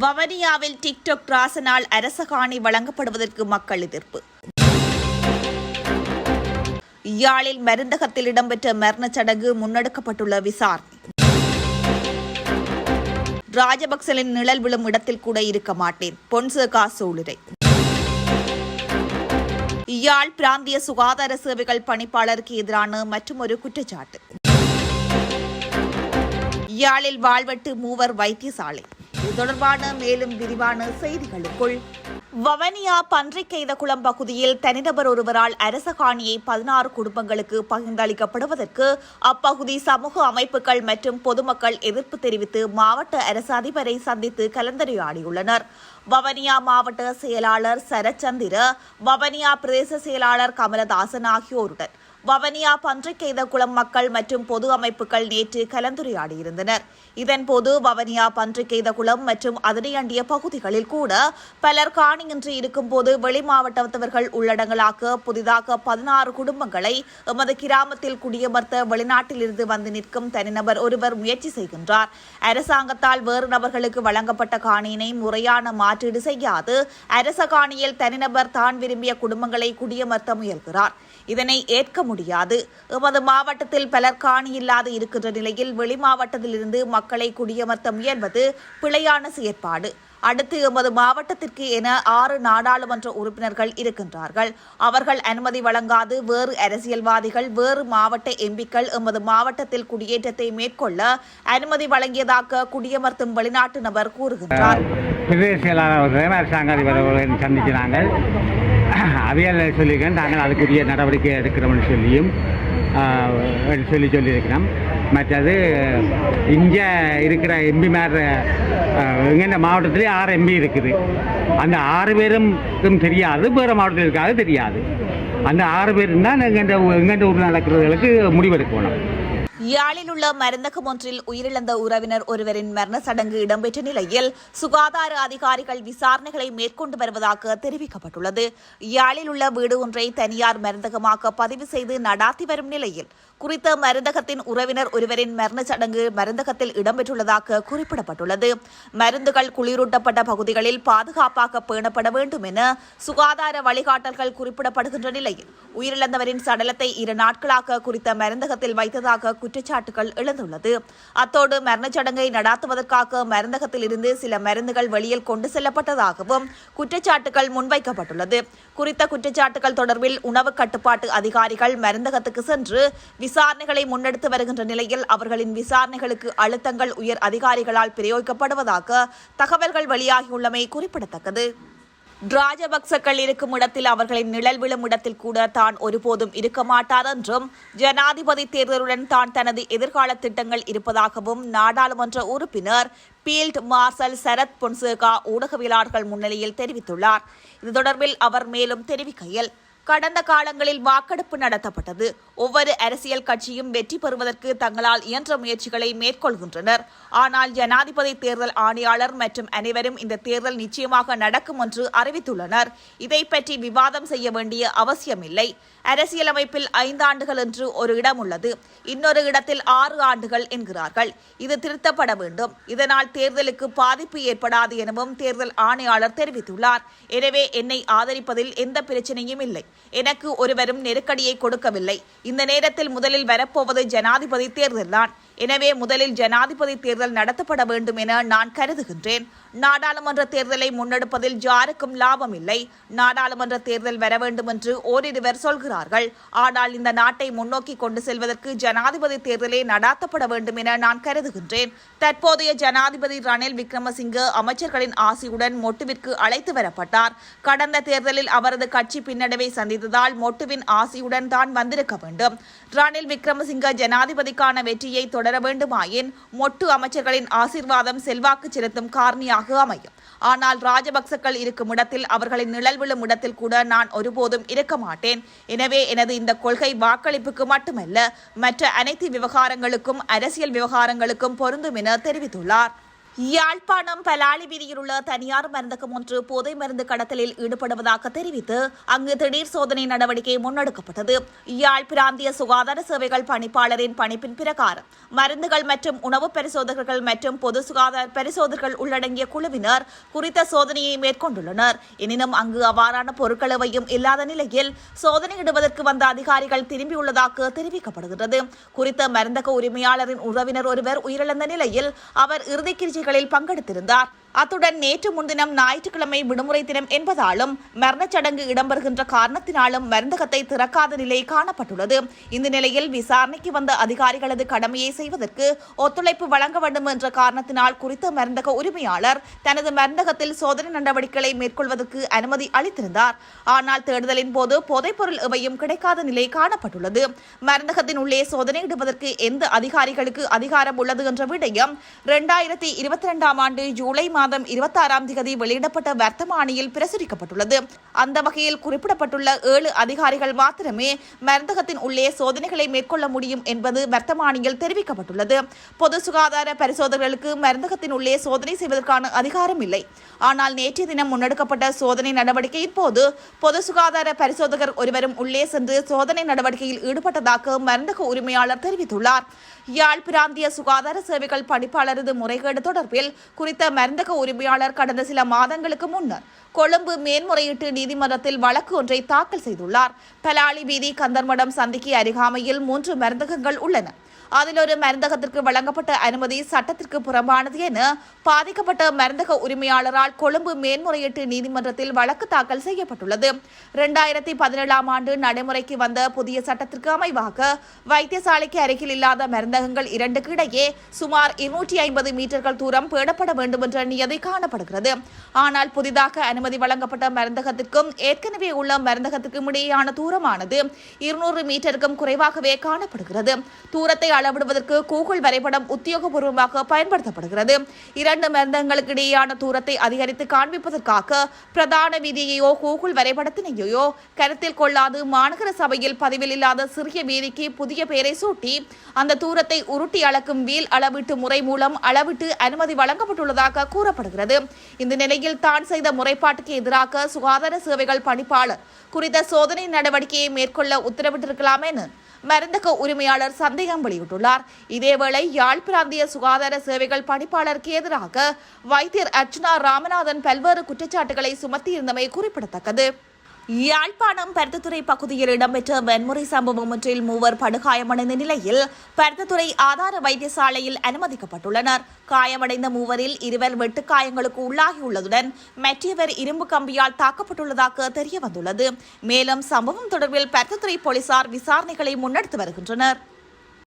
வவனியாவில் TikTok பிராசனால் அரச காணி வழங்கப்படுவதற்கு மக்கள் எதிர்ப்பு. யாழில் மருந்தகத்தில் இடம்பெற்ற மரணச் சடங்கு முன்னெடுக்கப்பட்டுள்ள விசாரணை. ராஜபக்சலின் நிழல் விழும் இடத்தில் கூட இருக்க மாட்டேன். பொன்சேகா சூளுரை. யாழ் பிராந்திய சுகாதார சேவைகள் பணிப்பாளருக்கு எதிரான மற்றொரு குற்றச்சாட்டு. யாழில் வாழ்வெட்டு மூவர் வைத்தியசாலை. இது தொடர்பான மேலும் விரிவான செய்திகளுக்குள். வவனியா பன்றிக்கெய்தகுளம் பகுதியில் தனிநபர் ஒருவரால் அரச காணியை பதினாறு குடும்பங்களுக்கு பகிர்ந்தளிக்கப்படுவதற்கு அப்பகுதி சமூக அமைப்புகள் மற்றும் பொதுமக்கள் எதிர்ப்பு தெரிவித்து மாவட்ட அரசு அதிபரை சந்தித்து கலந்துரையாடியுள்ளனர். வவனியா மாவட்ட செயலாளர் சரச்சந்திர வவனியா பிரதேச செயலாளர் கமலதாசன் ஆகியோருடன் வவனியா பன்றிக்கெய்தகுளம் மக்கள் மற்றும் பொது அமைப்புகள் நேற்று கலந்துரையாடியிருந்தனர். இதன்போது வவனியா பன்றிக்கெய்தகுளம் மற்றும் அதனையண்டிய பகுதிகளில் கூட பலர் காணியின்றி இருக்கும்போது வெளி மாவட்டத்தவர்கள் உள்ளடங்கலாக புதிதாக பதினாறு குடும்பங்களை எமது கிராமத்தில் குடியமர்த்த வெளிநாட்டிலிருந்து வந்து நிற்கும் தனிநபர் ஒருவர் முயற்சி செய்கின்றார். அரசாங்கத்தால் வேறு நபர்களுக்கு வழங்கப்பட்ட காணியினை முறையான மாற்றீடு செய்யாது. அரச காணியில் தனிநபர் தான் விரும்பிய குடும்பங்களை குடியமர்த்த முயல்கிறார். இதனை ஏற்க முடியாது. எமது மாவட்டத்தில் பலர் காணியில்லாது இருக்கின்ற நிலையில் வெளி மாவட்டத்திலிருந்து மக்களை குடியமர்த்த முயல்வது பிழையான செயற்பாடு. அடுத்து எமது மாவட்டத்திற்கு என ஆறு நாடாளுமன்ற உறுப்பினர்கள் இருக்கின்றார்கள். அவர்கள் அனுமதி வழங்காது வேறு அரசியல்வாதிகள் வேறு மாவட்ட எம்பிக்கள் எமது மாவட்டத்தில் குடியேற்றத்தை மேற்கொள்ள அனுமதி வழங்கியதாக குடியமர்த்தும் வெளிநாட்டு நபர் கூறுகின்றார். பிரதேச அவையால் சொல்லியிருக்கேன் நாங்கள் அதுக்குரிய நடவடிக்கை எடுக்கிறோம்னு சொல்லியும் சொல்லி சொல்லியிருக்கிறோம். மற்றது இங்கே இருக்கிற எம்பிமார் எங்கள் மாவட்டத்திலே ஆறு எம்பி இருக்குது. அந்த ஆறு பேருக்கும் தெரியாது வேறு மாவட்டத்தில் இருக்காது தெரியாது. அந்த ஆறு பேர் தான் எங்கள்கிட்ட எங்கள்கிட்ட ஊரில் நடக்கிறவர்களுக்கு முடிவெடுக்கணும். யாழில் உள்ள மருந்தகம் ஒன்றில் உயிரிழந்த உறவினர் ஒருவரின் மரண சடங்கு இடம்பெற்ற நிலையில் சுகாதார அதிகாரிகள் விசாரணைகளை மேற்கொண்டு வருவதாக தெரிவிக்கப்பட்டுள்ளது. யாழில் உள்ள வீடு ஒன்றை தனியார் மருந்தகமாக பதிவு செய்து நடாத்தி வரும் நிலையில் குறித்த மருந்தகத்தின் உறவினர் ஒருவரின் மரண சடங்கு மருந்தகத்தில் இடம்பெற்றுள்ளதாக குறிப்பிடப்பட்டுள்ளது. மருந்துகள் குளிரூட்டப்பட்ட பகுதிகளில் பாதுகாப்பாக பேணப்பட வேண்டும் என சுகாதார வழிகாட்டல்கள் குறிப்பிடப்படுகின்ற நிலையில் உயிரிழந்தவரின் சடலத்தை இரு நாட்களாக குறித்த மருந்தகத்தில் வைத்ததாக குற்றச்சாட்டுகள் எழுந்துள்ளது. அத்தோடு மரணச்சடங்கை நடாத்துவதற்காக மருந்தகத்தில் இருந்து சில மருந்துகள் வெளியில் கொண்டு செல்லப்பட்டதாகவும் குற்றச்சாட்டுகள் முன்வைக்கப்பட்டுள்ளது. குறித்த குற்றச்சாட்டுகள் தொடர்பில் உணவு கட்டுப்பாட்டு அதிகாரிகள் மருந்தகத்துக்கு சென்று விசாரணைகளை முன்னெடுத்து வருகின்ற நிலையில் அவர்களின் விசாரணைகளுக்கு அழுத்தங்கள் உயர் அதிகாரிகளால் பிரயோகிக்கப்படுவதாக தகவல்கள் வெளியாகியுள்ளமை குறிப்பிடத்தக்கது. ராஜபக்சக்கள் இருக்கும் இடத்தில் அவர்களின் நிழல் விழும் இடத்தில் கூட தான் ஒருபோதும் இருக்க மாட்டார் என்றும் ஜனாதிபதி தேர்தலுடன் தான் தனது எதிர்கால திட்டங்கள் இருப்பதாகவும் நாடாளுமன்ற உறுப்பினர் பீல்ட் மார்ஷல் சரத் பொன்சேகா ஊடகவியலாளர்கள் முன்னிலையில் தெரிவித்துள்ளார். இது தொடர்பில் அவர் மேலும் தெரிவிக்கையில் கடந்த காலங்களில் வாக்கெடுப்பு நடத்தப்பட்டது. ஒவ்வொரு அரசியல் கட்சியும் வெற்றி பெறுவதற்கு தங்களால் இயன்ற முயற்சிகளை மேற்கொள்கின்றனர். ஆனால் ஜனாதிபதி தேர்தல் ஆணையாளர் மற்றும் அனைவரும் இந்த தேர்தல் நிச்சயமாக நடக்கும் என்று அறிவித்துள்ளனர். இதை பற்றி விவாதம் செய்ய வேண்டிய அவசியமில்லை. அரசியலமைப்பில் ஐந்தாண்டுகள் என்று ஒரு இடம் உள்ளது. இன்னொரு இடத்தில் ஆறு ஆண்டுகள் என்கிறார்கள். இது திருத்தப்பட வேண்டும். இதனால் தேர்தலுக்கு பாதிப்பு ஏற்படாது எனவும் தேர்தல் ஆணையாளர் தெரிவித்துள்ளார். எனவே என்னை ஆதரிப்பதில் எந்த பிரச்சனையும் இல்லை. எனக்கு ஒருவரும் நெருக்கடியை கொடுக்கவில்லை. இந்த நேரத்தில் முதலில் வரப்போவது ஜனாதிபதி தேர்தல்தான். எனவே முதலில் ஜனாதிபதி தேர்தல் நடத்தப்பட வேண்டும் என நான் கருதுகின்றேன். நாடாளுமன்ற தேர்தலை முன்னெடுப்பதில் யாருக்கும் லாபம் இல்லை. நாடாளுமன்ற தேர்தல் வர வேண்டும் என்று ஓரிருவர் சொல்கிறார்கள். ஆனால் இந்த நாட்டை முன்னோக்கி கொண்டு செல்வதற்கு ஜனாதிபதி தேர்தலே நடாத்தப்பட வேண்டும் என நான் கருதுகின்றேன். தற்போதைய ஜனாதிபதி ரணில் விக்ரமசிங்க அமைச்சர்களின் ஆசியுடன் மொட்டுவிற்கு அழைத்து வரப்பட்டார். கடந்த தேர்தலில் அவரது கட்சி பின்னடைவை சந்தித்ததால் மொட்டுவின் ஆசியுடன் தான் வந்திருக்க வேண்டும். ரணில் விக்ரமசிங்க ஜனாதிபதிக்கான வெற்றியை தொடர வேண்டுமாயின் மொட்டு அமைச்சர்களின் ஆசீர்வாதம் செல்வாக்கு செலுத்தும் காரணியாக அமையும். ஆனால் ராஜபக்சக்கள் இருக்கும் இடத்தில் அவர்களின் நிழல் விழும் இடத்தில் கூட நான் ஒருபோதும் இருக்க மாட்டேன். எனவே எனது இந்த கொள்கை வாக்களிப்புக்கு மட்டுமல்ல மற்ற அனைத்து விவகாரங்களுக்கும் அரசியல் விவகாரங்களுக்கும் பொருந்தும் என தெரிவித்துள்ளார். யாழ்ப்பாணம் பலாலி வீதியில் உள்ள தனியார் மருந்தகம் ஒன்று போதை மருந்து கடத்தலில் ஈடுபடுவதாக தெரிவித்து அங்கு திடீர் சோதனை நடவடிக்கை முன்னெடுக்கப்பட்டது. யாழ் பிராந்திய சுகாதார சேவைகள் பணிப்பாளரின் பணிப்பின் பிரகாரம் மருந்துகள் மற்றும் உணவு பரிசோதகர்கள் மற்றும் பொது சுகாதார பரிசோதகர்கள் உள்ளடங்கிய குழுவினர் குறித்த சோதனையை மேற்கொண்டுள்ளனர். எனினும் அங்கு அவ்வாறான பொருட்கள் எவையும் இல்லாத நிலையில் சோதனையிடுவதற்கு வந்த அதிகாரிகள் திரும்பியுள்ளதாக தெரிவிக்கப்படுகிறது குறித்த மருந்தக உரிமையாளரின் உறவினர் ஒருவர் உயிரிழந்த நிலையில் அவர் இறுதி நிகழ்ச்சிகளில் பங்கெடுத்திருந்தார். அத்துடன் நேற்று முன்தினம் ஞாயிற்றுக்கிழமை விடுமுறை தினம் என்பதாலும் மரணச் சடங்கு இடம்பெறுகின்ற காரணத்தினாலும் மருந்தகத்தை திறக்காத நிலை காணப்பட்டுள்ளது. இந்த நிலையில் விசாரணைக்கு வந்த அதிகாரிகளது கடமையை செய்வதற்கு ஒத்துழைப்பு வழங்க வேண்டும் என்ற காரணத்தினால் குறித்த மருந்தக உரிமையாளர் தனது மருந்தகத்தில் சோதனை நடவடிக்கைகளை மேற்கொள்வதற்கு அனுமதி அளித்திருந்தார். ஆனால் தேடுதலின் போது போதைப்பொருள் எவையும் கிடைக்காத நிலை காணப்பட்டுள்ளது. மருந்தகத்தின் உள்ளே சோதனையிடுவதற்கு எந்த அதிகாரிகளுக்கு அதிகாரம் உள்ளது என்ற விடயம் இரண்டாயிரத்தி இருபத்தி இரண்டாம் ஆண்டு ஜூலை மாதம் மாதம் இருபத்தாறாம் தேதி வெளியிடப்பட்ட வர்த்தமானியில் பிரசுரிக்கப்பட்டுள்ளது. அந்த வகையில் குறிப்பிடப்பட்டுள்ள ஏழு அதிகாரிகள் மாத்திரமே மருந்தகத்தின் உள்ளே சோதனைகளை மேற்கொள்ள முடியும் என்பது வர்த்தமானியில் தெரிவிக்கப்பட்டுள்ளது. பொது சுகாதார பரிசோதகர்களுக்கு மருந்தகத்தின் உள்ளே சோதனை செய்வதற்கான அதிகாரம் இல்லை. ஆனால் நேற்றைய தினம் முன்னெடுக்கப்பட்ட சோதனை நடவடிக்கையின் போது பொது சுகாதார பரிசோதகர் ஒருவரும் உள்ளே சென்று சோதனை நடவடிக்கையில் ஈடுபட்டதாக மருந்தக உரிமையாளர் தெரிவித்துள்ளார். யாழ் பிராந்திய சுகாதார சேவைகள் பணிப்பாளரது முறைகேடு தொடர்பில் குறித்த மருந்தக உரிமையாளர் கடந்த சில மாதங்களுக்கு முன்னர் கொழும்பு மேன்முறையீட்டு நீதிமன்றத்தில் வழக்கு ஒன்றை தாக்கல் செய்துள்ளார். பலாலி வீதி கந்தர்மடம் சந்திக்கு அருகாமையில் மூன்று மருந்தகங்கள் உள்ளன. அதில் ஒரு மருந்தகத்திற்கு வழங்கப்பட்ட அனுமதி சட்டத்திற்கு புறம்பானது என பாதிக்கப்பட்ட மருந்தக உரிமையாளரால் கொழும்பு மேன்முறையீட்டு நீதிமன்றத்தில் வழக்கு தாக்கல் செய்யப்பட்டுள்ளது. இரண்டாயிரத்தி பதினேழாம் ஆண்டு நடைமுறைக்கு வந்த புதிய சட்டத்திற்கு அமைவாக வைத்தியசாலைக்கு அருகில் இல்லாத மருந்தகங்கள் இரண்டுக்கு இடையே சுமார் இருநூற்றி ஐம்பது மீட்டர்கள் தூரம் பேடப்பட வேண்டும் என்ற நியதி காணப்படுகிறது. ஆனால் புதிதாக அனுமதி வழங்கப்பட்ட மருந்தகத்திற்கும் ஏற்கனவே உள்ள மருந்தகத்திற்கும் இடையேயான தூரமானது இருநூறு மீட்டருக்கும் குறைவாகவே காணப்படுகிறது. தூரத்தை அளவிடுவதற்கு கூகுள் வரைபடம் உத்தியோகபூர்வமாக பயன்படுத்தப்படுகிறது. இரண்டு மருந்தங்களுக்கு இடையேயான தூரத்தை அதிகரித்து காண்பிப்பதற்காக பிரதான வீதியையோ கூகுள் வரைபடத்தினையோ கருத்தில் கொள்ளாது மாநகர சபையில் பதிவில் இல்லாத சிறிய வீதிக்கு புதிய பெயரை சூட்டி அந்த தூரத்தை உருட்டி அளக்கும் வீல் அளவீட்டு முறை மூலம் அளவிட்டு அனுமதி வழங்கப்பட்டுள்ளதாக கூறப்படுகிறது. இந்த நிலையில் தான் செய்த முறைப்பாட்டுக்கு எதிராக சுகாதார சேவைகள் பணிப்பாளர் குறித்த சோதனை நடவடிக்கையை மேற்கொள்ள உத்தரவிட்டிருக்கலாம் என மருந்தக உரிமையாளர் சந்தேகம் வெளியிட்டுள்ளார். இதேவேளை யாழ் பிராந்திய சுகாதார சேவைகள் பணிப்பாளருக்கு எதிராக வைத்தியர் அர்ச்சுனா ராமநாதன் பல்வேறு குற்றச்சாட்டுகளை சுமத்தியிருந்தமை குறிப்பிடத்தக்கது. யாழ்ப்பாணம் பருத்தத்துறை பகுதியில் இடம்பெற்ற வன்முறை சம்பவம் ஒன்றில் மூவர் படுகாயமடைந்த நிலையில் பருத்தத்துறை ஆதார வைத்தியசாலையில் அனுமதிக்கப்பட்டுள்ளனர். காயமடைந்த மூவரில் இருவர் வெட்டுக்காயங்களுக்கு உள்ளாகியுள்ளதுடன் மற்றவர் இரும்பு கம்பியால் தாக்கப்பட்டுள்ளதாக தெரியவந்துள்ளது. மேலும் சம்பவம் தொடர்பில் பருத்தத்துறை போலீசார் விசாரணைகளை முன்னெடுத்து வருகின்றனர்.